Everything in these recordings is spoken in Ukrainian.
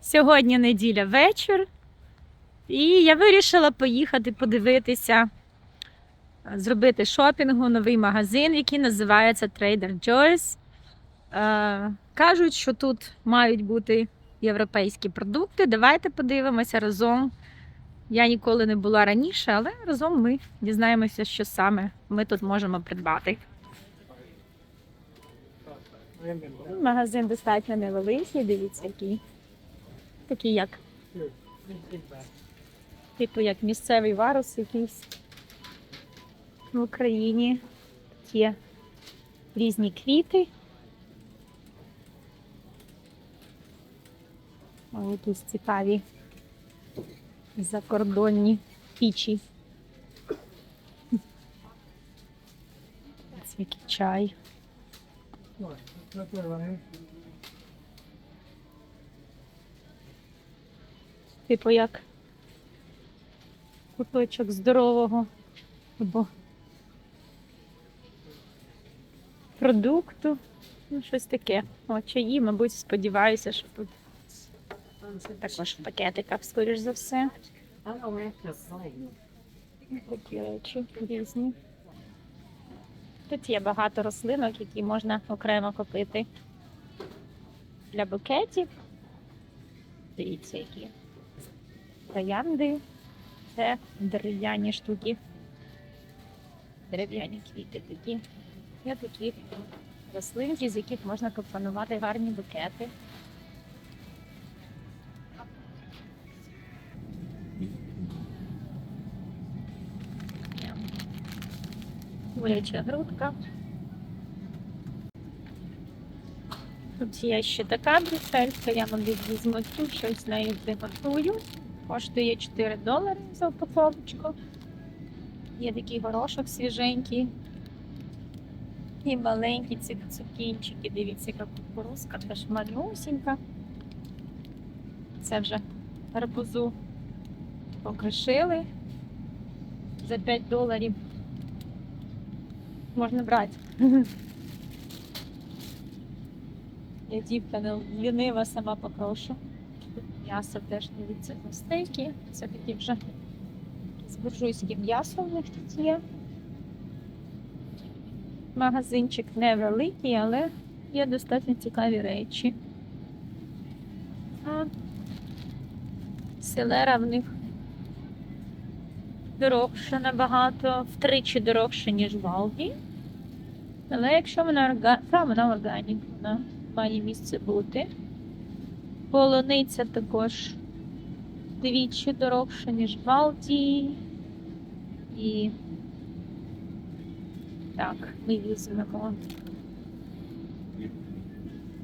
Сьогодні неділя вечір. І я вирішила поїхати подивитися, е, зробити шопінгу, новий магазин, який називається Trader Joe's. Е, кажуть, що тут мають бути європейські продукти. Давайте подивимося разом. Я ніколи не була раніше, але разом ми дізнаємося, що саме ми тут можемо придбати. Магазин достатньо невеликий, дивіться, який. Такий як. Типу як місцевий варус якийсь в Україні. Тут Є різні квіти. Ось якісь цікаві закордонні пічі. Ось який чай. Типу як куточок здорового або продукту. Ну, щось таке. О, чаї, мабуть, сподіваюся, що тут також в пакетиках, скоріш за все. Такі речі різні. Тут є багато рослинок, які можна окремо купити для букетів. Дивіться, які троянди. Це дерев'яні штуки. Дерев'яні квіти такі. Є такі рослинки, з яких можна компонувати гарні букети. Куряча грудка. Тут є ще така брюссельська, я мабуть візьму цю, щось з нею приготую. Коштує 4 долари за упаковочку. Є такий горошок свіженький. І маленькі ці цукінчики. Дивіться, яка кукурузка теж малюсінька. Це вже гарбузу покришили за 5 доларів. Можна брати. Я дівка лінива, сама попрошу. М'ясо теж дивіться на стейки. Це такі вже з буржуйським м'ясом в них тут є. Магазинчик невеликий, але є достатньо цікаві речі. Селера в них дорогша набагато, втричі дорогше, ніж в Алді. Але якщо вона орга... Вона органік, вона має місце бути. Полуниця також двічі дорогша, ніж в Алді. І так, ми візьмемо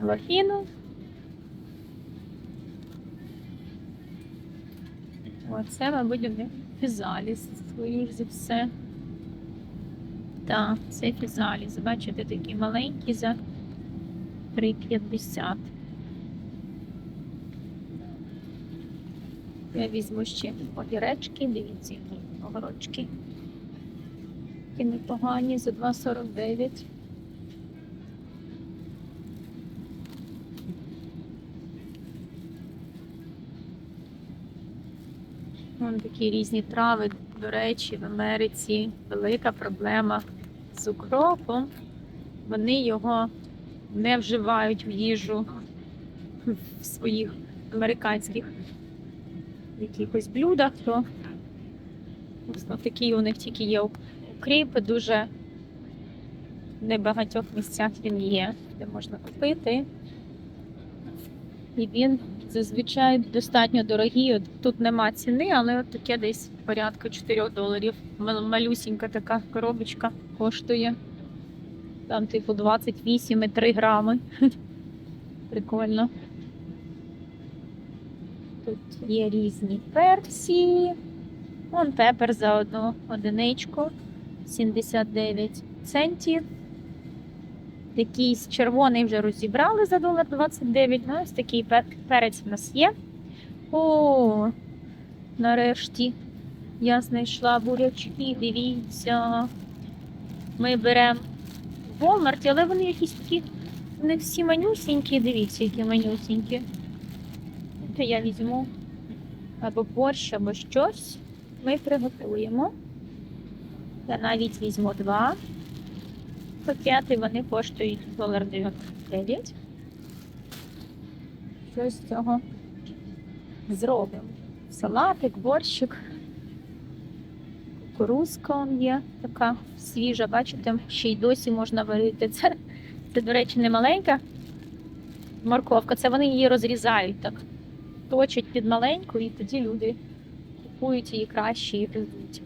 лохіну. Оце, мабуть, у них фізаліс, скоріш за все. Так, це фізаліс. Бачите, такі маленькі за 3,50. Я візьму ще огіречки, дивіться, огорочки. Такі непогані за 2,49. Вон такі різні трави, до речі, в Америці велика проблема з укропом. Вони його не вживають в їжу в своїх американських якихось блюдах, то ось такі у них тільки є укріп, дуже в небагатьох місцях він є, де можна купити. І він зазвичай достатньо дорогий. Тут нема ціни, але от таке десь порядку 4 доларів. Мал- Малюсінька така коробочка коштує. Там, типу, 28,3 грами. Прикольно. Тут є різні персі. Вон пепер за одну одиничку. 79 центів. Якийсь червоний вже розібрали за долар 29. Ну, ось такий перець в нас є. О, нарешті я знайшла бурячки, дивіться. Ми беремо в Walmart, але вони якісь такі, вони всі манюсінькі, дивіться, які манюсінькі. То я візьму або борщ, або щось. Ми приготуємо. Я навіть візьму два пакети, вони коштують долар 99. Щось з цього зробимо. Салатик, борщик. Кукурузка є така свіжа, бачите, ще й досі можна варити. Це, це до речі, не маленька морковка, це вони її розрізають так. Точать під маленьку, і тоді люди купують її краще і гризуть.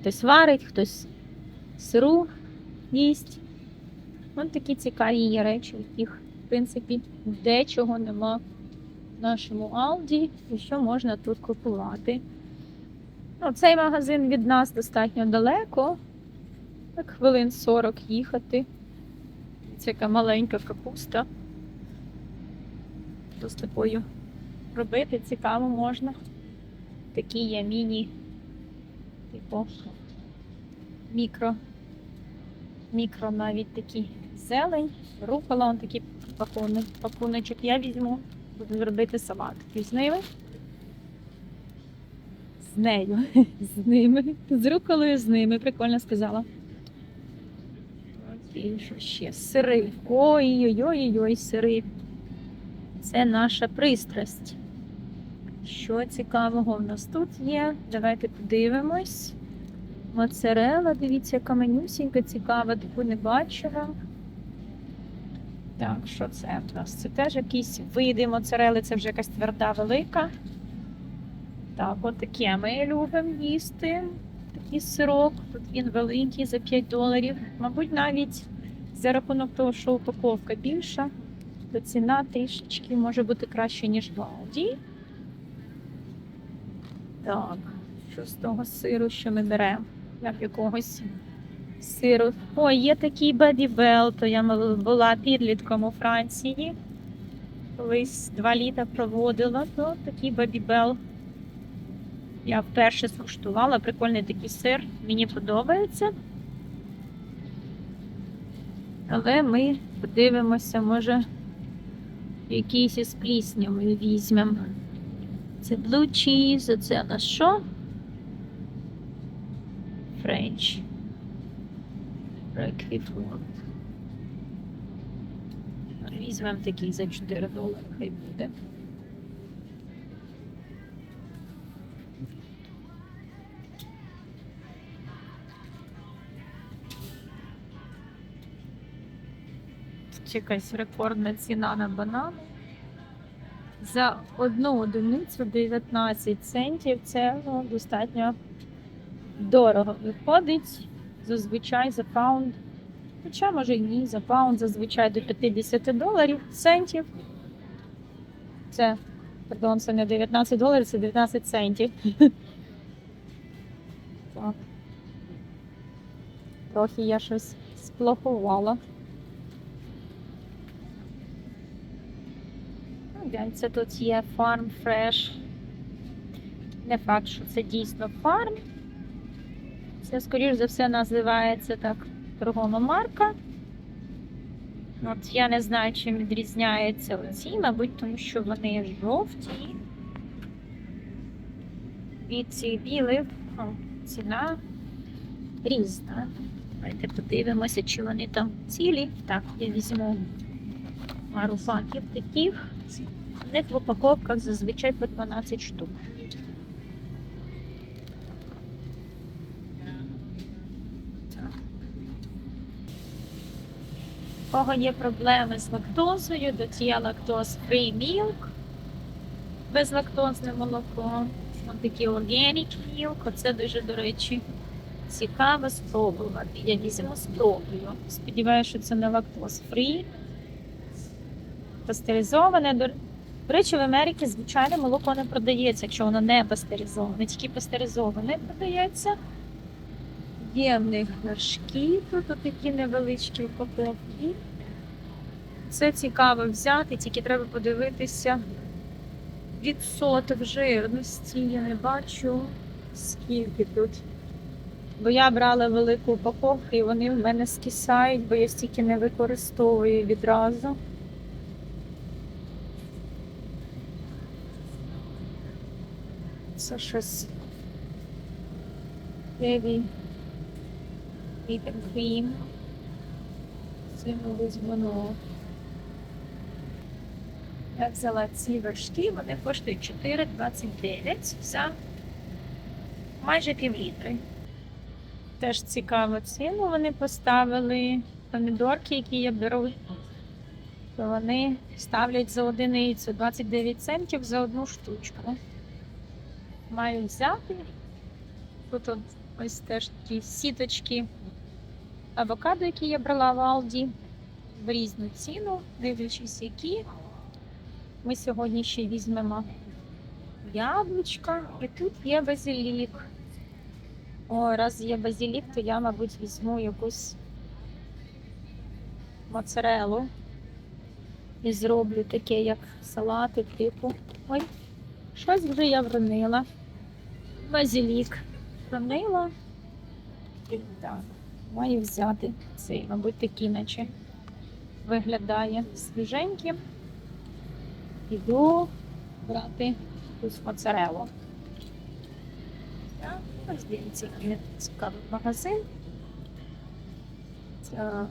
Хтось варить, хтось сиру їсть. Ось такі цікаві є речі, яких, в принципі, дечого нема в нашому Алді, і що можна тут купувати. Ну, цей магазин від нас достатньо далеко. Так хвилин 40 їхати. Це яка маленька капуста. З такою робити цікаво можна. Такі є міні, типу мікро, мікро навіть такі зелень, рукола, он такий пакунок, пакуночок я візьму, буду робити салат. з ними. З нею, з ними, з руколою з ними, прикольно сказала. І що ще? Сири. Ой-ой-ой, сири. Це наша пристрасть. Що цікавого в нас тут є? Давайте подивимось. Моцарела, дивіться, яка менюсінька, цікава, таку не бачила. Так, що це в нас? Це теж якісь види моцарели, це вже якась тверда велика. Так, от таке ми любимо їсти. Такий сирок. Тут він великий за 5 доларів. Мабуть, навіть за рахунок того, що упаковка більша, то ціна трішечки може бути краще, ніж в Алді. Так, що з того сиру, що ми беремо? Як якогось сиру. Ой, є такий Бебі-Бел, то я була підлітком у Франції. Колись два літа проводила, то такий Бебі-Бел. Я вперше скуштувала, прикольний такий сир, мені подобається. Але ми подивимося, може, якийсь із пліснявою візьмемо. Це blue cheese, це на що? French. Реквітворд. Візьмемо такий за 4 долари, хай буде. Тут якась рекордна ціна на банани. За одну одиницю 19 центів це ну, достатньо дорого виходить. Зазвичай за паунд. Хоча, може і ні, за паунд зазвичай до 50 доларів центів. Це, пардон, це не 19 доларів, це 19 центів. Так. Трохи я щось сплохувала. Гляньте, тут є Farm Fresh. Не факт, що це дійсно фарм. Це, скоріш за все, називається так торгова марка. От я не знаю, чим відрізняються оці, мабуть, тому що вони жовті. І ці білих ціна різна. Давайте подивимося, чи вони там цілі. Так, я візьму пару паків таких. У них в упаковках зазвичай по 12 штук. У кого є проблеми з лактозою, тут є лактоз free milk, безлактозне молоко. Такі organic milk. Оце дуже, до речі, цікаво спробувати. Я візьму спробую. Сподіваюся, що це не лактоз free. Пастеризоване. До речі, в Америці звичайне молоко не продається, якщо воно не пастеризоване, тільки пастеризоване продається. Є в них горшки, тут такі невеличкі упаковки. Це цікаво взяти, тільки треба подивитися відсоток жирності. Я не бачу, скільки тут. Бо я брала велику упаковку і вони в мене скисають, бо я стільки не використовую відразу. Це щось. Heavy. Heat cream. Це мабуть воно. Я взяла ці вершки, вони коштують 4,29 за майже пів літри. Теж цікаво ціну вони поставили. Помідорки, які я беру, то вони ставлять за одиницю 29 центів за одну штучку. Маю взяти. Тут от ось теж такі сіточки авокадо, які я брала в Алді в різну ціну, дивлячись, які. Ми сьогодні ще візьмемо яблучка, і тут є базилік. О, раз є базилік, то я, мабуть, візьму якусь моцарелу і зроблю таке, як салати, типу. Ой, щось вже я вронила. Базилік вронила. І так, маю взяти цей, мабуть, такий, наче виглядає свіженьким. Іду брати якусь моцарелу. Ось дивіться, цікавий магазин. Так.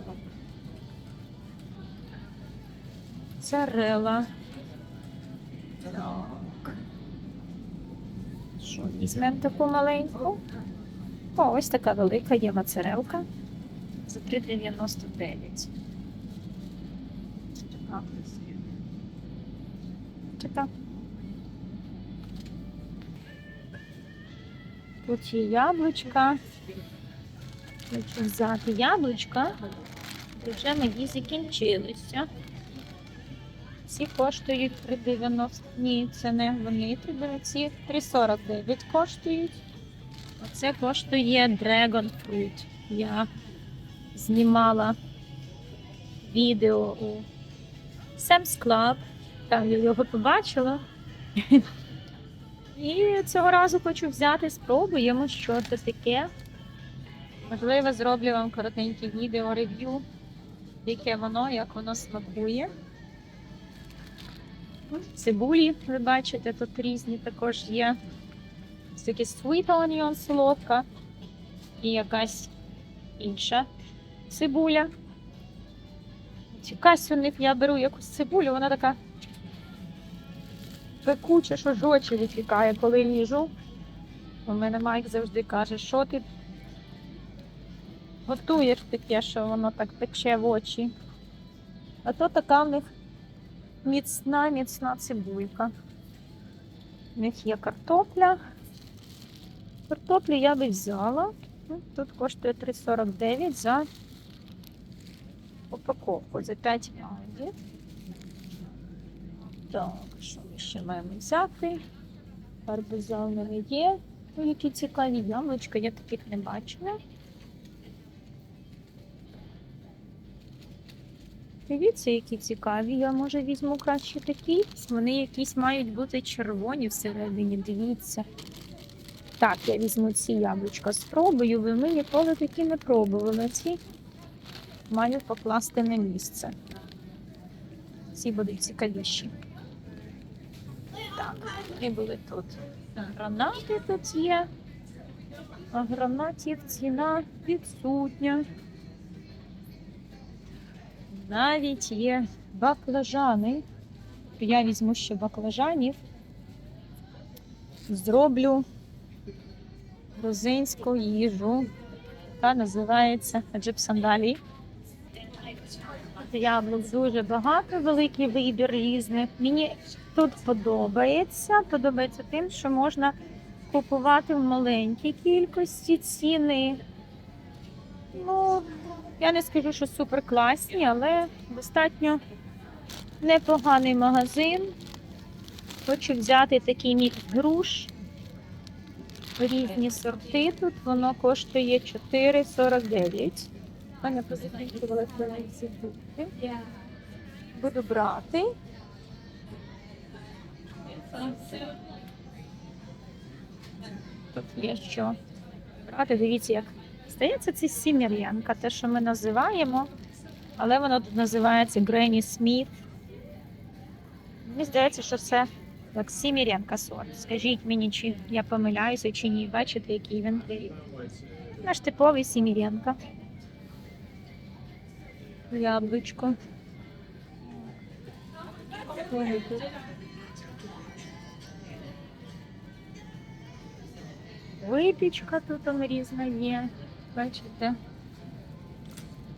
Моцарела. Так. Що, візьмемо таку маленьку? О, ось така велика є моцарелка. За 3,99. Така. Тут є яблучка. Хочу взяти яблучка. Вже мої закінчилися. Ці коштують 3,90. Ні, це не вони 3,90. Ці 3,49 коштують. Оце коштує Dragon Fruit. Я знімала відео у Sam's Club. Там я його побачила. І цього разу хочу взяти, спробуємо, що це таке. Можливо, зроблю вам коротеньке відео рев'ю, яке воно, як воно смакує. Цибулі, ви бачите, тут різні також є. Ось таке sweet onion солодка і якась інша цибуля. Якась у них я беру якусь цибулю, вона така пекуче, що ж очі відтікає, коли ріжу. У мене Майк завжди каже, що ти готуєш таке, що воно так пече в очі. А то така в них міцна, міцна цибулька. У них є картопля. Картоплю я би взяла. Ну, Тут коштує 3,49 за упаковку за 5 паундів. Так, що ми ще маємо взяти? Гарбуза в мене є. Ну, які цікаві яблучка, я таких не бачила. Дивіться, які цікаві. Я може візьму краще такі. Вони якісь мають бути червоні всередині. Дивіться. Так, я візьму ці яблучка. Спробую, ви ми ніколи такі не пробували. Ці маю покласти на місце. Ці будуть цікавіші. Так, вони були тут. Гранати тут є. А гранатів ціна відсутня. Навіть є баклажани. Я візьму ще баклажанів. Зроблю грузинську їжу, яка називається джипсандалі. Яблук дуже багато, великий вибір різних. Мені тут подобається. Подобається тим, що можна купувати в маленькій кількості ціни. Ну, я не скажу, що супер класні, але достатньо непоганий магазин. Хочу взяти такий мікс груш. Різні сорти тут, воно коштує 4,49. У мене позакінчували ці фрукти. Буду брати. Тут є що брати. Дивіться, як здається, це сімір'янка, те, що ми називаємо, але воно тут називається Гренні Сміт. Мені здається, що це Так, Сіміренка сорт. Скажіть мені, чи я помиляюся, чи ні. Бачите, який він. Наш типовий Сіміренка. Яблучко. Випічка тут різна є. Бачите?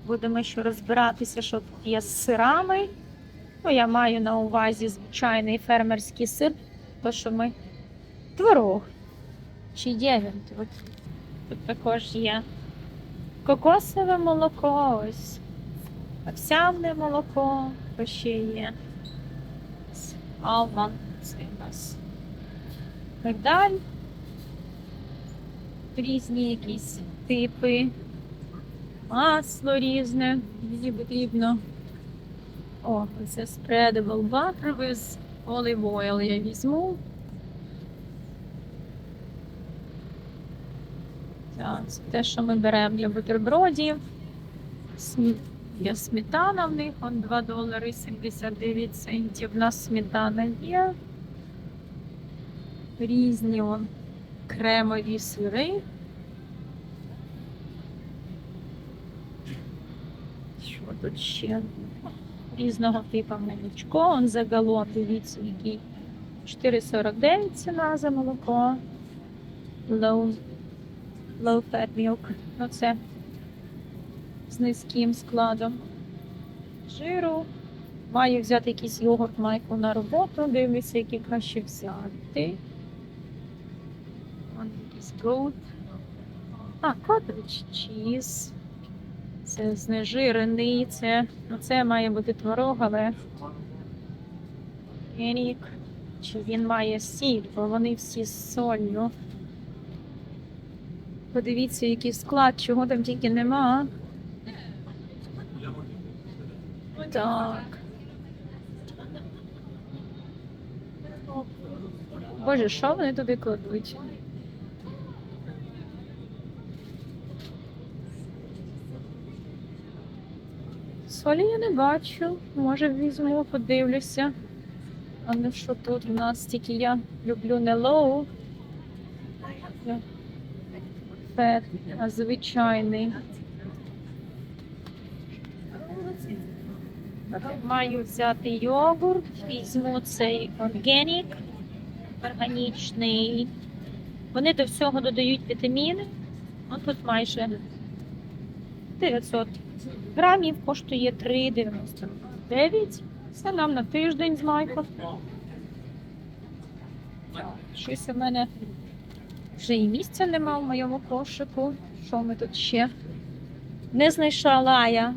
Будемо ще розбиратися, що тут є з сирами. Ну, я маю на увазі звичайний фермерський сир, то що ми творог. Чи є він тут? Тут також є кокосове молоко, ось овсяне молоко, ще є. Алман, це у нас мигдаль. Різні якісь типи, масло різне, мені потрібно. О, це spreadable butter with olive oil я візьму. Так, це те, що ми беремо для бутербродів. Є сметана в них, он 2 долари 79 центів. У нас сметана є. Різні он кремові сири. Що тут ще? Різного типу молочко. Он за галон, дивіться, який 4,49 ціна за молоко. Low, low fat milk. Оце з низьким складом жиру. Маю взяти якийсь йогурт майку на роботу. Дивлюся, який краще взяти. Вон якийсь goat. А, cottage cheese. Це знежирений, це, ну це має бути творог, але рік. Чи він має сіль, бо вони всі з солью. Подивіться, який склад, чого там тільки нема. Так. Боже, що вони туди кладуть? Солі я не бачу. Може візьму, подивлюся. А не що тут у нас тільки я люблю не low. Фет, а звичайний. Маю взяти йогурт, візьму цей органік, органічний. Вони до всього додають вітаміни. Ось тут майже 900 грамів коштує 3,99. Це нам на тиждень з Майком. Щось у мене вже і місця нема в моєму кошику. Що ми тут ще? Не знайшла лая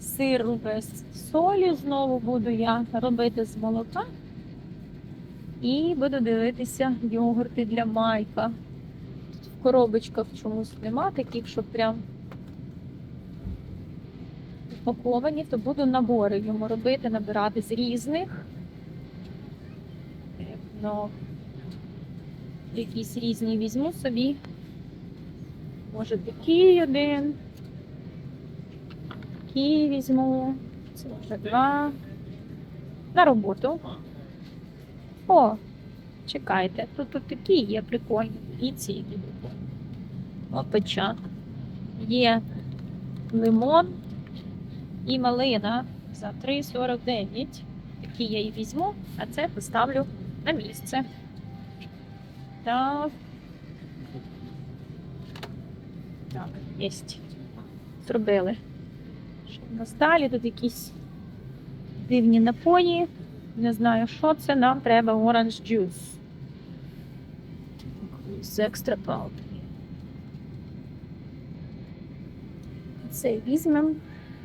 сир без солі. Знову буду я робити з молока. І буду дивитися йогурти для майка. Тут в коробочках чомусь нема таких, що прям упаковані, то буду набори йому робити, набирати з різних. Ну, якісь різні візьму собі. Може такий один. Такий візьму. Це вже два. На роботу. О, чекайте, тут, тут такі є прикольні. І ці прикольні. Опеча. Є лимон і малина за 3,49. Такі я і візьму, а це поставлю на місце. Так. Так, єсть. Зробили. Що в нас далі? Тут якісь дивні напої. Не знаю, що це. Нам треба orange juice. З екстра палки. Це візьмемо.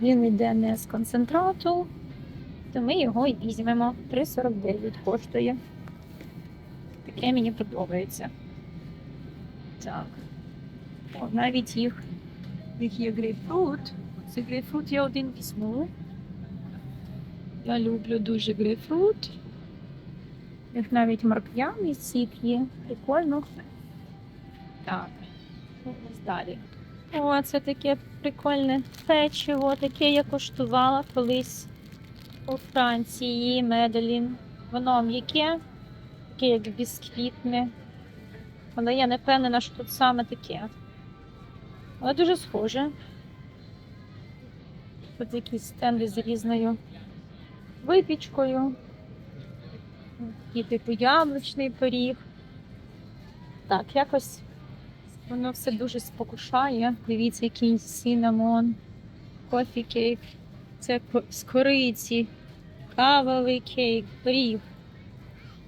Він йде не з концентрату, то ми його і візьмемо. 3,49 коштує. Таке мені подобається. Так. О, навіть їх, їх є грейпфрут. Це грейпфрут я один візьму. Я люблю дуже грейпфрут. Їх навіть морквяний сік є. Прикольно. Так. Далі? О, це таке прикольне печиво, таке я коштувала колись у Франції, Меделін. Воно м'яке, таке як бісквітне. Але я не впевнена, що тут саме таке. Але дуже схоже. Тут якісь стенди з різною випічкою. І типу яблучний пиріг. Так, якось воно все дуже спокушає. Дивіться, який синамон, кофі кейк. Це з кориці, кавовий кейк, пиріг.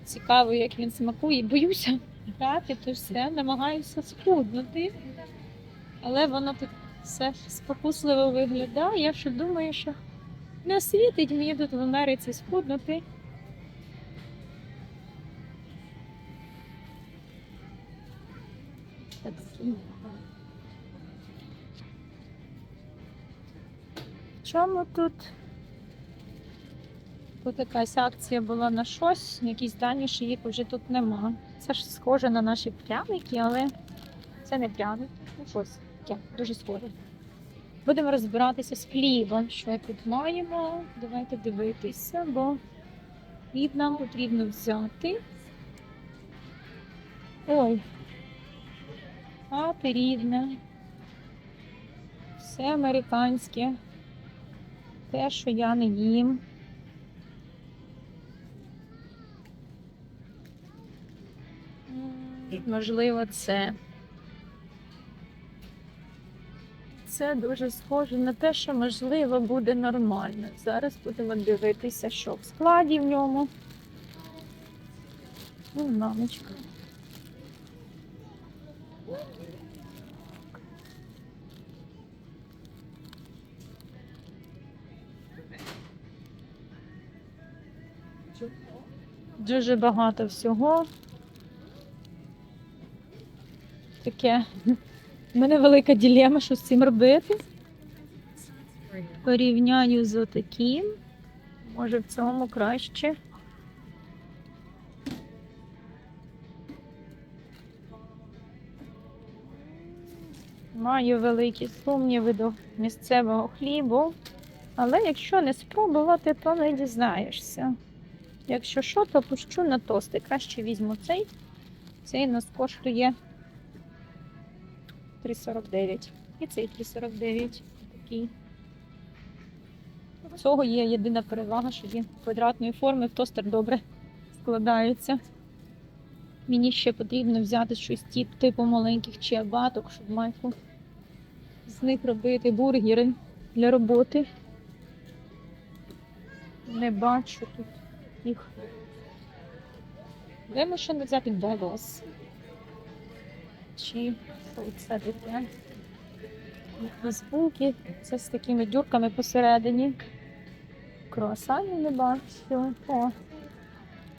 Цікаво, як він смакує. Боюся грати, то все, намагаюся схуднути. Але воно тут все спокусливо виглядає. Я ще думаю, що не світить мені тут в Америці схуднути. Чому тут? Тут якась акція була на щось, якісь дані, що їх вже тут нема. Це ж схоже на наші пряники, але це не пряник. Ну щось таке, дуже схоже. Будемо розбиратися з хлібом, що тут маємо. Давайте дивитися, бо хліб нам потрібно взяти. Ой, хати рідне. Все американське. Те, що я не їм. Можливо, це. Це дуже схоже на те, що можливо буде нормально. Зараз будемо дивитися, що в складі в ньому. Ну, мамочка. Дуже багато всього. Таке. У мене велика ділема, що з цим робити. Порівняю з отаким. Може в цьому краще. Маю великі сумніви до місцевого хлібу, але якщо не спробувати, то не дізнаєшся. Якщо що, то пущу на тости. Краще візьму цей. Цей у нас коштує 3,49. І цей 3,49. Такий. У цього є єдина перевага, що він квадратної форми, в тостер добре складається. Мені ще потрібно взяти щось тип, типу маленьких чиабаток, щоб майку з них робити бургери для роботи. Не бачу тут їх. Ми ще не взяти Белос? Чи це таке? Фейсбуки. Це з такими дюрками посередині. Круасанів не бачу. О,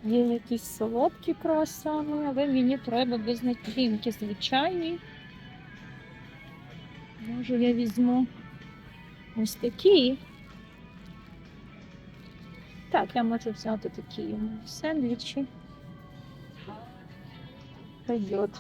є якісь солодкі круасани, але мені треба без начинки звичайні. Може я візьму ось такі. Так, я можу взяти такі сендвічі. Пойдет.